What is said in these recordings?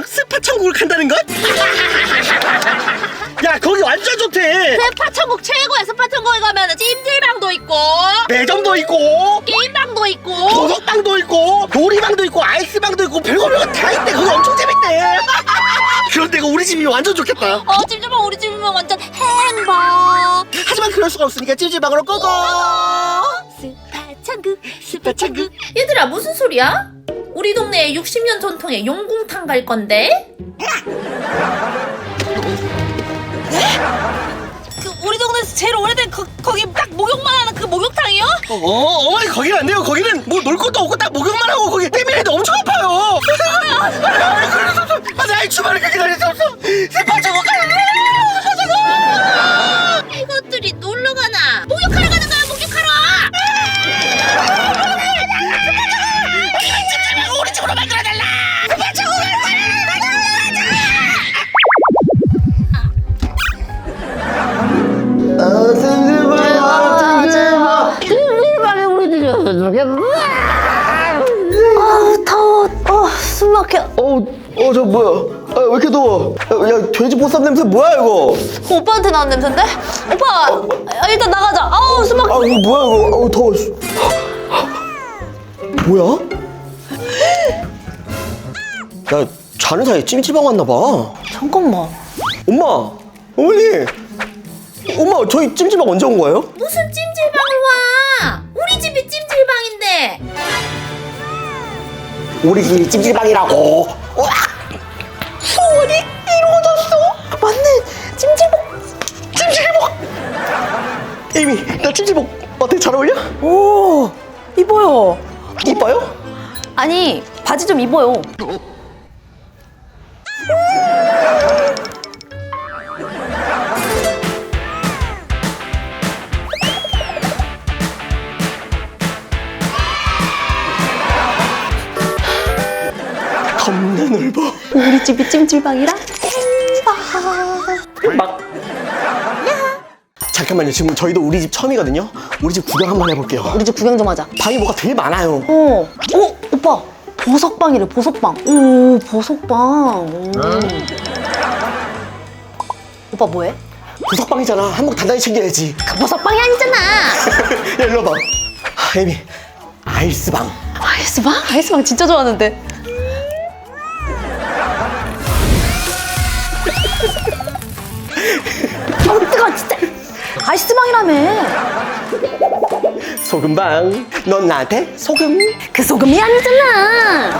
찜질방 스파 천국을 간다는 것? 야 거기 완전 좋대 스파 천국 최고야. 스파 천국에 가면 찜질방도 있고, 매점도 있고 게임방도 있고. 보석방도 있고 놀이방도 있고 아이스방도 있고 별거 별거 다 있대 거기 엄청 재밌대 그런 데가 우리 집이 완전 좋겠다 어, 찜질방 우리 집이면 완전 행복. 하지만 그럴 수가 없으니까 찜질방으로 고고 스파 천국, 스파 천국. 얘들아 무슨 소리야? 우리 동네에 60년 전통의 용궁탕 갈 건데? 그 우리 동네에서 제일 오래된 거, 거기 딱 목욕만 하는 그 목욕탕이요? 어, 어머니 거기는 안 돼요 거기는 뭐 놀 것도 없고 딱 목욕만 하고 거기 때밀는데 엄청 아파요 아이 주말에 그렇게 다닐 수 없어 스파 천국 가야 이 막혀. 어, 어, 저 뭐야? 아, 왜 이렇게 더워? 야, 야, 돼지 보쌈 냄새 뭐야 이거? 오빠한테 나온 냄새인데? 오빠, 아, 일단 나가자. 아우 숨 막혀. 아, 이거 뭐야 이거? 어, 더워. 씨. 뭐야? 야, 자는 사이에 찜질방 왔나 봐. 잠깐만. 엄마, 어머니, 엄마, 저희 찜질방 언제 온 거예요? 무슨 찜질방을 와? 우리 집이 찜질방인데 우리 집이 찜질방이라고. 소원이 이루어졌어. 맞네. 찜질복. 찜질복. 에이미, 나 찜질복 어때? 잘 어울려? 오, 입어요. 이뻐요? 아니, 바지 좀 입어요. 집이 찜질방이라? 막. 잠깐만요. 지금 저희도 우리 집 처음이거든요. 우리 집 구경 한번 해볼게요. 우리 집 구경 좀 하자. 방이 뭐가 되게 많아요. 어, 어, 오빠. 보석방이래, 보석방. 오, 보석방. 오. 오빠 뭐해? 보석방이잖아. 한몫 단단히 챙겨야지. 그 보석방이 아니잖아. 야, 일로 와봐. 아, 에이미, 아이스방. 아이스방? 아이스방 진짜 좋아하는데. 아이스방이라며. 소금방. 넌 나한테 소금. 그 소금이 아니잖아.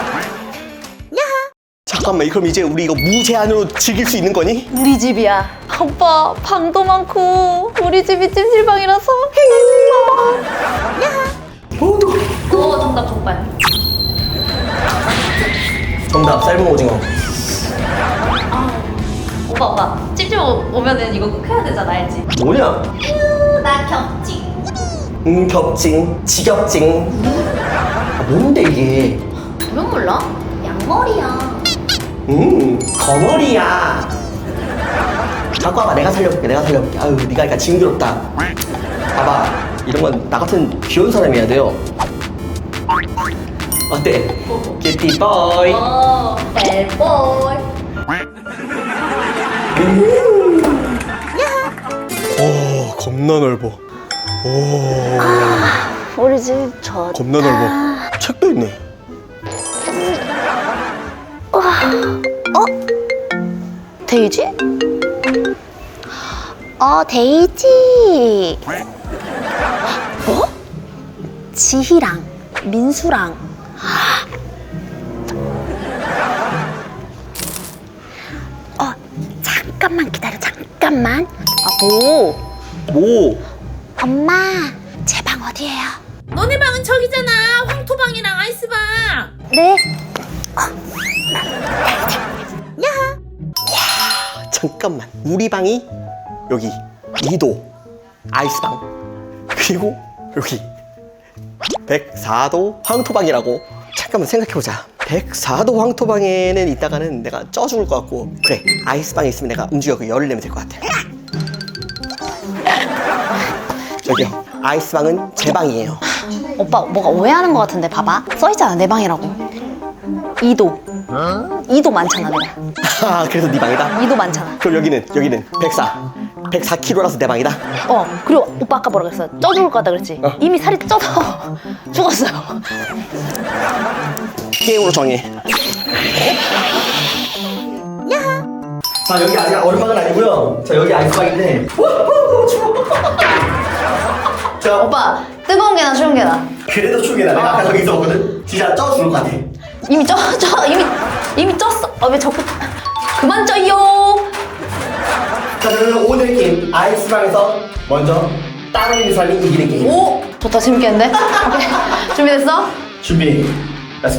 잠깐만, 그럼 이제 우리 이거 무제한으로 즐길 수 있는 거니? 우리 집이야. 오빠 방도 많고 우리 집이 찜질방이라서 행복. 어 정답 족발 정답, 삶은 오징어. 오빠 오빠 찜질방 오면은 이거 꼭 해야 되잖아 알지? 뭐냐? 나 겹지 음, 겹징, 지겹징. 아, 뭔데 이게? 왜 몰라? 양머리야 음, 거머리야. 갖고 와봐, 내가 살려볼게, 내가 살려볼게. 아유, 네가 니까 징그럽다. 봐봐, 이런 건 나 같은 귀여운 사람이 해야 돼요. 어때? 큐티보이. 어 벨보이 오, 겁나 넓어. 오, 우리 집 저. 겁나 넓어. 책도 있네. 데이지? 어, 데이지. 뭐? 지희랑 민수랑. 어, 잠깐만 기다려, 잠깐만. 아, 뭐? 뭐? 엄마, 제 방 어디예요? 너네 방은 저기잖아 황토방이랑 아이스방 네. 잠깐만. 우리 방이 여기 2도 아이스방. 그리고 여기 104도 황토방이라고. 잠깐만 생각해보자. 104도 황토방에는 있다가는 내가 쪄 죽을 것 같고 그래 아이스방에 있으면 내가 움직여 그 열을 내면 될 것 같아. 아이스방은 제 방이에요. 오빠 뭐가 오해하는 것 같은데 봐봐. 써있잖아 내 방이라고. 2도. 이도 많잖아 내가. 아 그래서 네 방이다? 이도 많잖아. 그럼 여기는 여기는 104 104kg라서 내 방이다? 어 그리고 오빠 아까 뭐라 그랬어? 쪄 죽을 거다 그랬지? 어. 이미 살이 쪄서 죽었어요 게임으로 정해. 자 여기 아직 얼음방은 아니고요. 자 여기 아이스방인데 자 오빠 뜨거운 게 나 추운 게 나 그래도 추우게나 내가 아까 저기 있었거든 진짜 쪄 죽을 것 같아 이미 쪄, 쪄, 이미, 이미 쪘어. 어, 왜 자꾸. 그만 쪄요. 자 그러면 오늘 게임 아이스방에서 먼저 땀 흘리는 사람이 이기는 게임 오! 좋다, 재밌겠는데? 오케이. 준비됐어? 준비 렛츠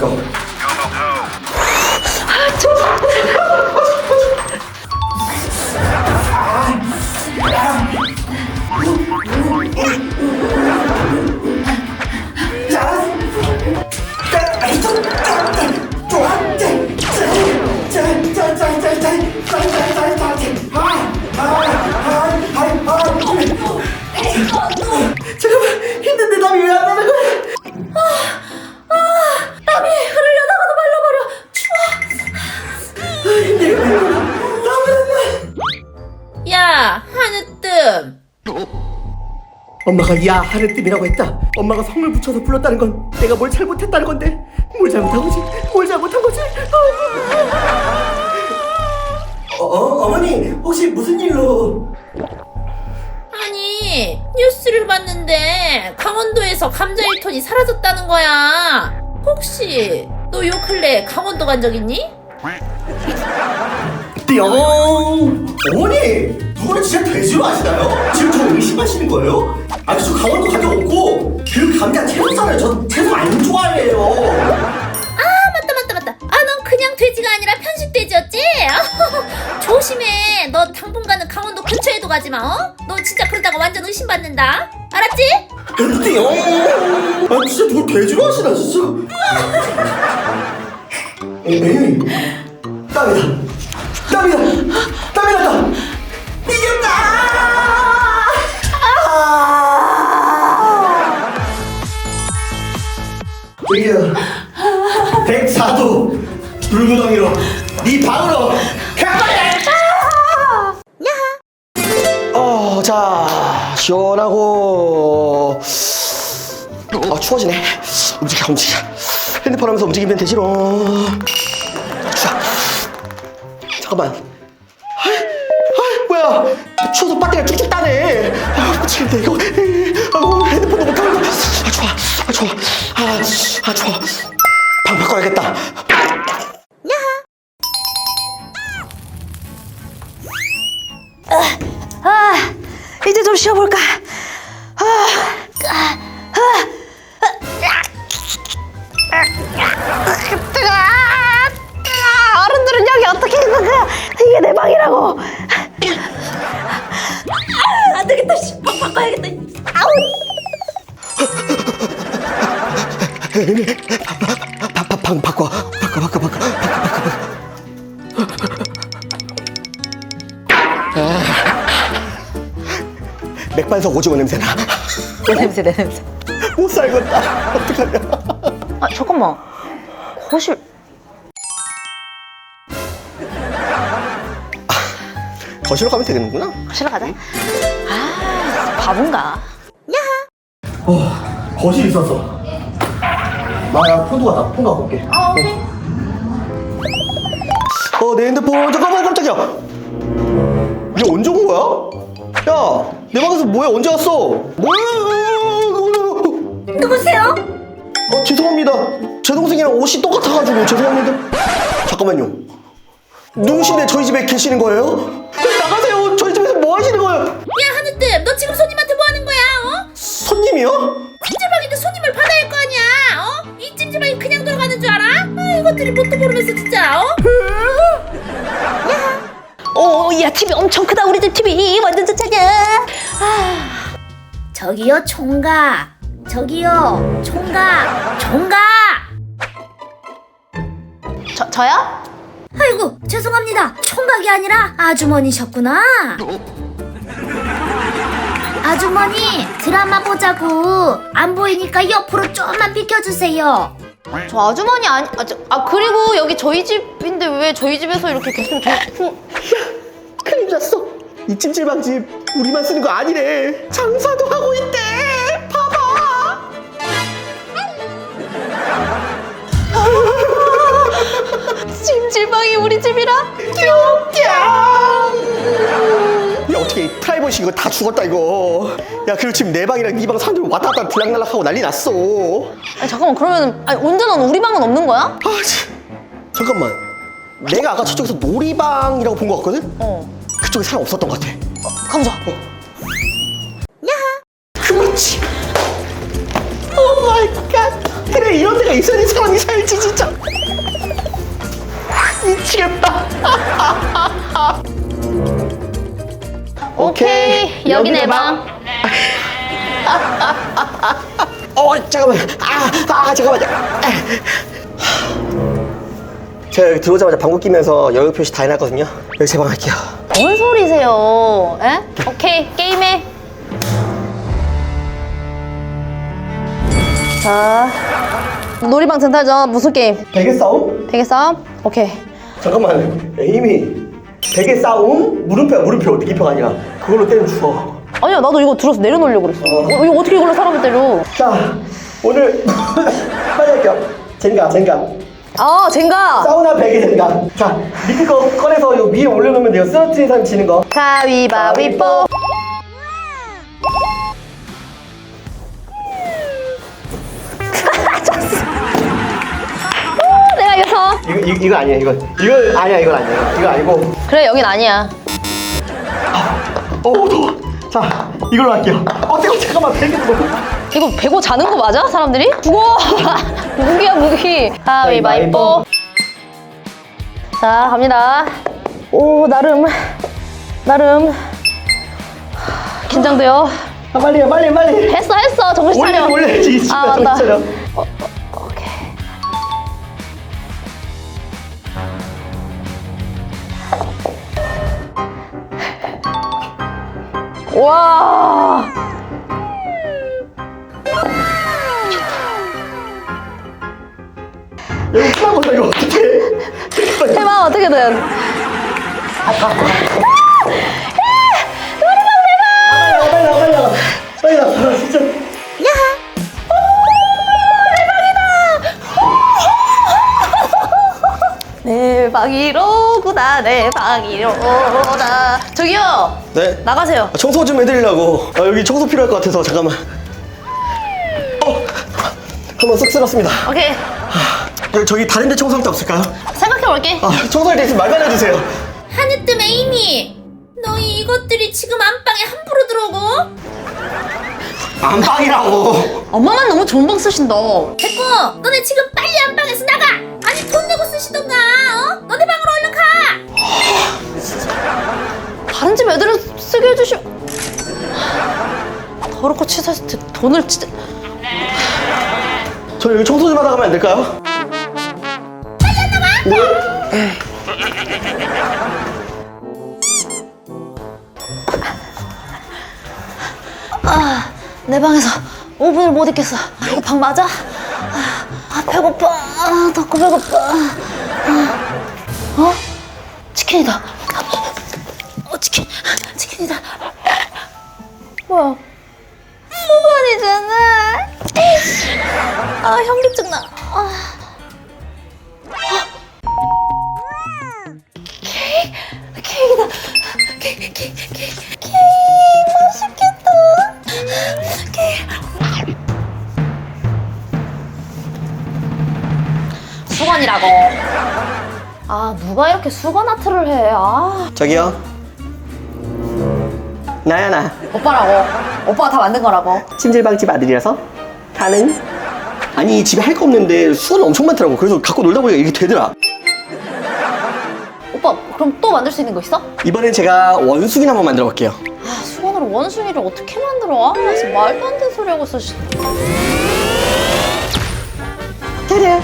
엄마가 야 하늘뜸이라고 했다. 엄마가 성을 붙여서 불렀다는 건 내가 뭘 잘못했다는 건데? 뭘 잘못한 거지? 뭘 잘못한 거지? 어, 어 어머니 혹시 무슨 일로? 아니, 뉴스를 봤는데 강원도에서 감자 1톤이 사라졌다는 거야. 혹시 너 요 근래 강원도 간 적 있니? 띠용 어머니 누구를 진짜 돼지로 아시나요? 지금 저 의심하시는 거예요? 아니 저 강원도 간 적 없고 그 감자 채소잖아요 저 채소 안 좋아해요 아, 맞다, 맞다, 맞다. 아, 넌 그냥 돼지가 아니라 편식 돼지였지? 조심해. 너 당분간은 강원도 근처에도 가지 마, 어? 너 진짜 그러다가 완전 의심받는다. 알았지? 띠용 아 진짜 누굴 돼지로 하시나 진짜 에이 땀이다 땀이다 저기요 104도 불구덩이로 네 방으로 가버려 어, 자, 시원하고. 어, 추워지네. 움직여, 움직여. 핸드폰 하면서 움직이면 되지롱. 추워. 잠깐만. 아이, 아이, 뭐야. 추워서 배터리가 쭉쭉 따네. 아, 미치겠네, 이거. 맥반석 오징어 냄새나. 내 냄새, 내 냄새. 못 살겠다. 어떡하냐. 아, 잠깐만. 거실. 거실로 가면 되겠는구나. 거실로 가자. 아, 바본가? 어, 거실 있었어. 나야 폰도 갖다 폰 갖고 올게. 아. 어, 내 핸드폰 잠깐만 깜짝이야. 이게 언제 온 거야? 야, 내 방에서 뭐야? 언제 왔어? 뭐야? 누구세요? 어, 죄송합니다. 제 동생이랑 옷이 똑같아가지고 죄송합니다. 잠깐만요. 누구신데 저희 집에 계시는 거예요? 나가세요. 저희 집에서 뭐 하시는 거예요? 야, 하느뜸. 너 지금 손님한테 뭐 하는 거야, 어? 손님이요? 찜질방인데 손님을 받아야 할 거 아니야, 어? 이 찜질방이 그냥 돌아가는 줄 알아? 아, 이것들이 뭣도 모르면서 진짜, 어? 오, 야, TV 엄청 크다. 우리 집 TV. 완전 좋잖아. 저기요, 총각. 저기요, 총각. 총각! 저, 저요? 아이고, 죄송합니다. 총각이 아니라 아주머니셨구나. 아주머니, 드라마 보자고. 안 보이니까 옆으로 좀만 비켜주세요. 저 아주머니 아니 아, 저, 아 그리고 여기 저희 집인데 왜 저희 집에서 이렇게 교통 조... 이 찜질방집 우리만 쓰는 거 아니래. 장사도 하고 있대. 봐봐. 찜질방이 우리 집이라? 야 어떻게 프라이버시 이거 다 죽었다 이거. 야 그리고 지금 내 방이랑 네 방 사람들 왔다 갔다 들락날락하고 난리 났어. 아니 잠깐만 그러면 아니 운전은 우리 방은 없는 거야? 아 참. 잠깐만. 내가 아까 저쪽에서 놀이방이라고 본 거 같거든? 어 그쪽에 사람 없었던 것 같아. 가보자 그렇지. 오 마이 갓. 그래 이런 데가 있어야 사람이 살지 진짜. 미치겠다. 오케이 여기 내 방 어 잠깐만. 아, 아 잠깐만. 제가 여기 들어오자마자 방구 끼면서 여유 표시 다 해놨거든요. 여기 제 방 할게요. 뭔 소리세요 에? 오케이 게임해 자 놀이방 쟁탈전 무슨 게임? 베개 싸움? 베개 싸움? 오케이 잠깐만. 에이미. 베개 싸움? 물음표야 물음표. 느낌표가 아니라. 그걸로 때리면 죽어. 아니야 나도 이거 들어서 내려놓으려고 그랬어 어, 이거 어떻게 이걸로 사람을 때려 자 오늘 빨리 할게요. 젠가 젠가. 아 젠가 사우나 베개 젠가. 자 밑에 거 꺼내서 요 위에 올려놓으면 돼요. 쓰러뜨린 사람 지는 거. 가위바위보 오, 내가 이겨서 이거 이거, 이거 아니야 이거. 이거 아니야 이건 아니야. 이거 아니고. 그래 여긴 아니야 어 더워. 자 이걸로 할게요. 어 뜨거 잠깐만 베개 너무. 이거 베고 자는 거 맞아 사람들이? 죽어 무기야 무기. 가위바위보 자 갑니다. 오 나름. 나름. 긴장돼요. 아 빨리요 빨리 빨리. 했어 했어. 정신 올려. 차려 올려야지 이아 맞다. 정신 차려. 어, 어, 오케이. 와 이거 나다 이거 어떡해. 해봐 어떻게든 빨리 나가 빨리 나가 빨리 나가 빨리 나가 진짜. 내 방이로구나 내 방이로구나. 저기요! 네. 나가세요. 아, 청소 좀 해드리려고. 아, 여기 청소 필요할 것 같아서 잠깐만. 어, 한번 쓱 쓸었습니다. 오케이 여기 저기 다른 데 청소할 데 없을까요? 생각해 볼게 아, 청소할 데 있으면 말만 해주세요. 하늘 뜸 에이미 너희 이것들이 지금 안방에 함부로 들어오고 안방이라고. 엄마만 너무 좋은 방 쓰신다 됐고 너네 지금 빨리 안방에서 나가 아니 돈 내고 쓰시던가 어? 너네 방으로 얼른 가 다른 집 애들은 쓰게 해주시면 더럽고 치사해서 제 돈을 진짜 저 여기 청소 좀 하다 가면 안 될까요? 아, 내 방에서 5분을 못 있겠어. 아, 이거 방 맞아? 아, 아, 배고파. 아, 덥고 배고파. 아, 어? 치킨이다. 어, 치킨. 치킨이다. 뭐야? 에이씨. 아, 현기증 나. 아. 케이크다. 케이크, 케이크, 케이크. 케이크 맛있겠다. 수건이라고. 아 누가 이렇게 수건 아트를 해? 아 저기요. 나야 나. 오빠라고. 오빠가 다 만든 거라고. 찜질방집 아들이라서 가는. 아니 집에 할 거 없는데 수건 엄청 많더라고. 그래서 갖고 놀다 보니까 이게 되더라. 오빠 그럼 또 만들 수 있는 거 있어? 이번엔 제가 원숭이 한번 만들어 볼게요. 아 수건으로 원숭이를 어떻게 만들어? 아 진짜 말도 안 되는 소리 하고 있어. 씨. 짜잔.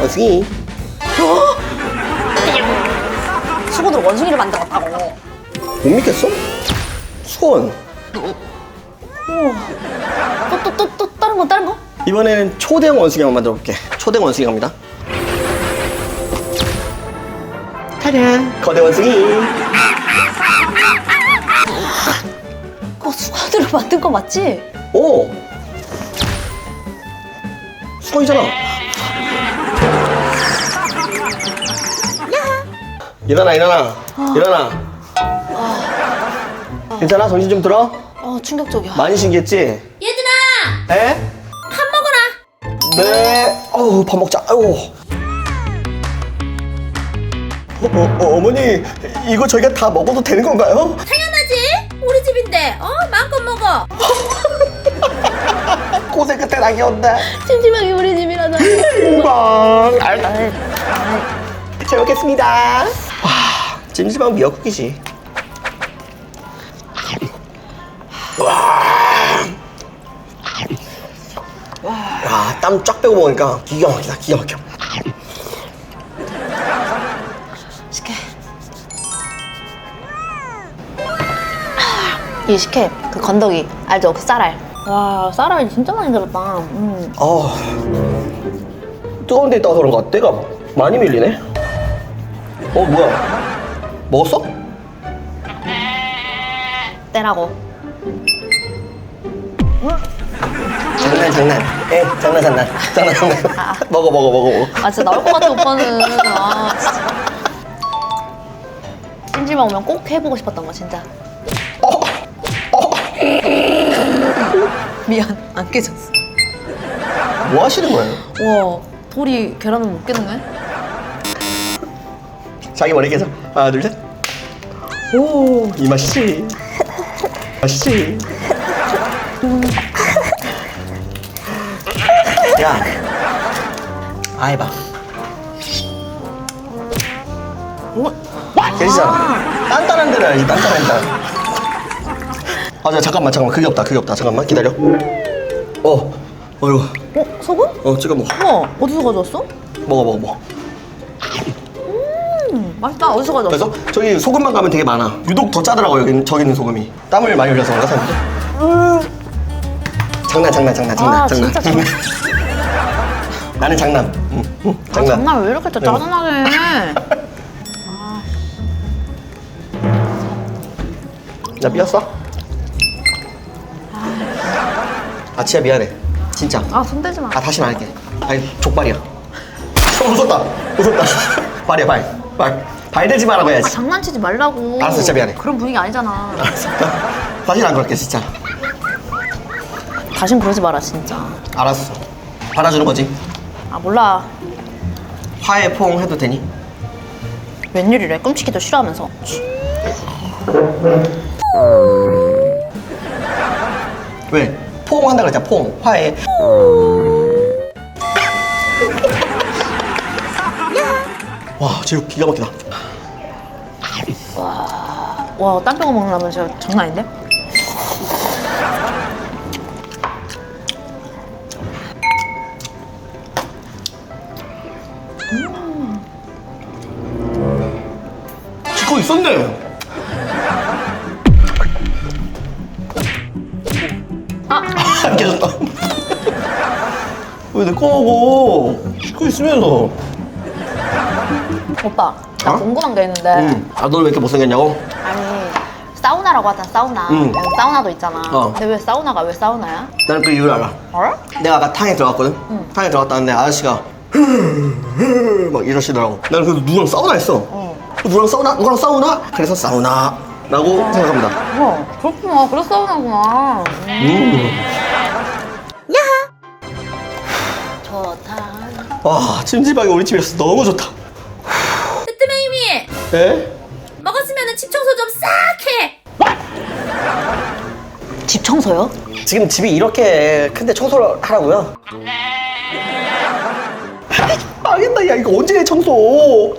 원숭이. 수건으로 원숭이를 만들었다고. 못 믿겠어? 수건. 또 또 또 또 다른 거 다른 거? 이번에는 초대형 원숭이 한번 만들어 볼게. 초대형 원숭이 갑니다. 타란 거대 원숭이. 그거 수건으로 만든 거 맞지? 오. 수건이잖아. 일어나 일어나 일어나. 괜찮아 정신 좀 들어. 어 충격적이야. 많이 신기했지? 얘들아! 에? 밥 먹어라! 네. 어우, 밥 먹자. 아이고. 어, 어, 어, 어머니, 이거 저희가 다 먹어도 되는 건가요? 당연하지! 우리 집인데, 어? 마음껏 먹어! 고생 끝에 낙이 온다. 찜찜하게 우리 집이라다. 우왕. 알, 아이, 잘 먹겠습니다. 와, 찜찜한 미역국이지. 와. 야, 땀쫙 빼고 먹으니까 기가 막히다, 기가 막혀. 식혜. 이 식혜 그 건더기 알죠? 그 쌀알. 와 쌀알이 진짜 많이 들었다. 음. 아 뜨거운 데 있다가 그런가 때가 많이 밀리네 어 뭐야 먹었어? 때라고. 장난 장난 에 장난 장난 장난 장난 먹어 먹어 먹어 먹어 아 진짜 나올 것 같아 오빠는. 아 진짜. 찜질방 오면 꼭 해보고 싶었던 거 진짜. 미안 안 깨졌어. 뭐 하시는 거예요? 와 돌이 계란을 못 깨는 자기 머리 깨서. 하나 둘 셋 오 이 맛이지. 맛이지. 야. 아이 봐 괜찮아 단단한 데는 알지 단단한 데 아, 자, 잠깐만, 잠깐만. 그게 없다, 그게 없다. 잠깐만, 기다려. 어, 어이구. 어 소금? 어, 찍어 먹어. 우와 어디서 가져왔어? 먹어, 먹어, 먹어. 음, 맛있다 어디서 가져왔어? 그래서 저기 소금만 가면 되게 많아. 유독 더 짜더라고, 여기, 저기 있는 소금이. 땀을 많이 흘려서 그런가, 사람들? 장난, 장난, 장난, 장난, 아, 장난. 진짜 장난. 나는 장난. 응, 응, 아, 장난. 장난 왜 이렇게 또 짜증나게 해? 나 삐었어? 아, 진짜 미안해. 진짜. 아 손대지 마. 아 다시는 안 할게 아니 족발이야 어 무섭다 무섭다 발이야 발발 발 대지 말라고 아, 해야지 장난치지 말라고. 알았어, 진짜 미안해. 그런 분위기 아니잖아. 알았어 다시는 안 그럴게 진짜 다신 그러지 마라 진짜. 알았어 받아주는 거지 아 몰라. 화해 포옹 해도 되니? 웬일이래 끔찍이도 싫어하면서. 왜? 포옹 한다 그랬잖아 포옹. 화해. 와 제육 기가 막히다. 와땀 빼고 먹으려면 진짜 장난 아닌데? 찍고 있었네 왜내거 먹어 찍고 있으면서 오빠 나 어? 궁금한 게 있는데 응. 아, 너왜 이렇게 못생겼냐고? 아니 사우나라고 하잖아 사우나 응. 여기 사우나도 있잖아 어. 근데 왜 사우나가 왜 사우나야? 나는 그 이유를 알아. 어? 내가 아까 탕에 들어갔거든? 탕에 들어갔다는데 아저씨가 막 이러시더라고. 나는 그래서 누구랑 싸우나 했어. 누구랑 싸우나? 누구랑 싸우나? 그래서 싸우나? 라고 생각합니다. 와 그렇구나 그래서 사우나구나 음. 와, 찜질방이 우리 집이라서 너무 좋다. 뜨뜨맹이미! 에? 먹었으면 집 청소 좀 싹 해! 집 청소요? 지금 집이 이렇게 큰데 청소를 하라고요? 망했다, 야, 이거 언제 해, 청소?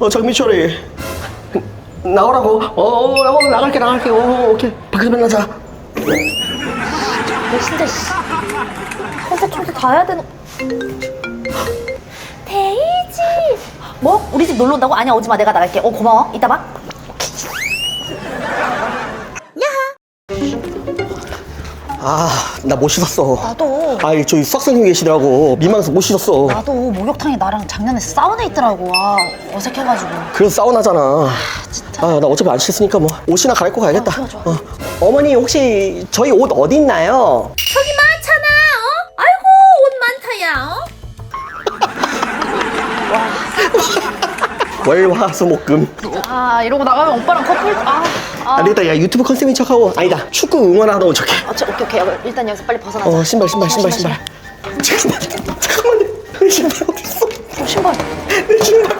어, 장미철이. 나오라고. 어, 어, 어, 나갈게, 나갈게. 어, 오케이. 밖에서 만나자. 너 진짜 씨 가야 되는 데이지 뭐? 우리 집 놀러 온다고? 아니야 오지 마 내가 나갈게 어 고마워 이따 봐 야~ 아, 나 못 씻었어. 나도 아이, 저기 수학선생님 계시더라고. 민망해서 못 씻었어. 나도 목욕탕에 나랑 작년에 사우나 있더라고 아 어색해가지고 그래서 사우나잖아. 아, 아, 나 어차피 안 씻으니까 뭐 옷이나 갈아입고 가야겠다. 어, 좋아, 좋아. 어. 어머니, 혹시 저희 옷 어디 있나요? 저기 월화수목금. 아, 이러고 나가면 오빠랑 커플. 아, 아. 안 되겠다. 야 유튜브 컨셉인 척하고 아니다. 축구 응원하러 온 척해. 아, 저, 오케이, 오케이. 야, 일단 여기서 빨리 벗어나자. 어 신발 신발 신발 신발. 잠깐만 잠깐만. 내 신발 어디 있어? 어, 신발. 내 신발.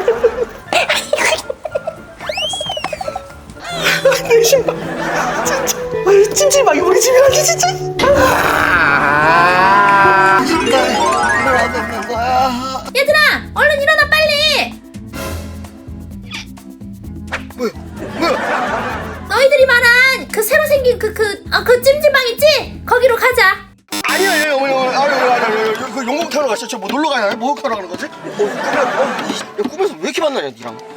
내 신발. 진짜. 아유 찜질방이 우리 집에 가기 진짜. 이렇게 만나냐 니랑